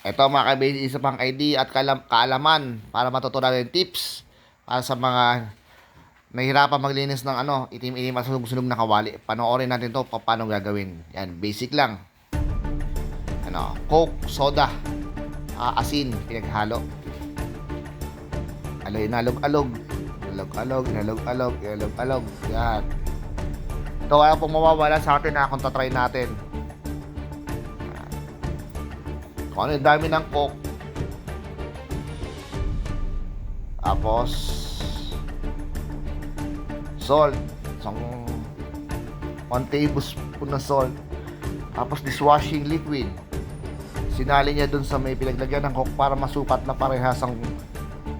Ito mga kaibigan, isa pang ID at kalam kaalaman para matutunan yung tips para sa mga nahihirapan maglinis ng ano, itim-itim at sunog-sunog na kawali. Panoorin natin to pa- paano gagawin. Yan, basic lang. Ano, coke, soda, ah, asin, pinaghalo. Alo, inalog-alog. Alog-alog, inalog-alog, inalog-alog. Yan. Ito kaya pong mawawala sa atin ha kung tatry natin. Kung ano yung dami ng coke. Tapos, salt. Isang 1 tablespoon na salt. Tapos dishwashing liquid. Sinali niya dun sa may pinaglagyan ng coke para masukat na parehas ang,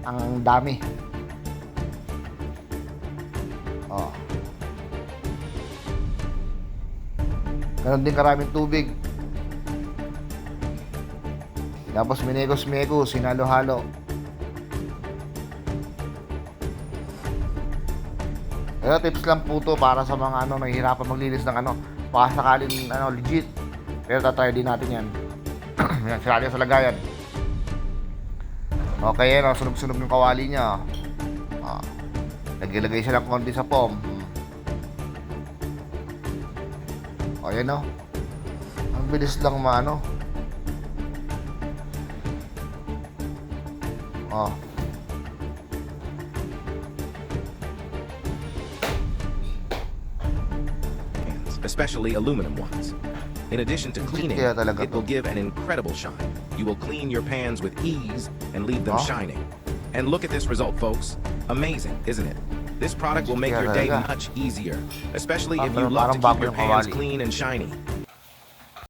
ang dami. Oh. Ganon din karaming tubig. Tapos minegos-megos, sinalo-halo. Ito tips lang po to para sa mga ano nahihirapan maglinis ng ano. Baka sakaling ano legit. Pero tatry din natin yan. yan, sinali sa lagayan. Okay, yan. oh, Sunog-sunog yung kawali niya. Ah. Naglagay siya ng konti sa foam. O, yan o. Ang bilis lang maano. Oh. hands, especially aluminum ones. In addition to cleaning, it will give an incredible shine. You will clean your pans with ease and leave them Oh. shining. And look at this result, folks. Amazing, isn't it? This product will make your day much easier, especially Ah, if you love to keep your pans clean and shiny.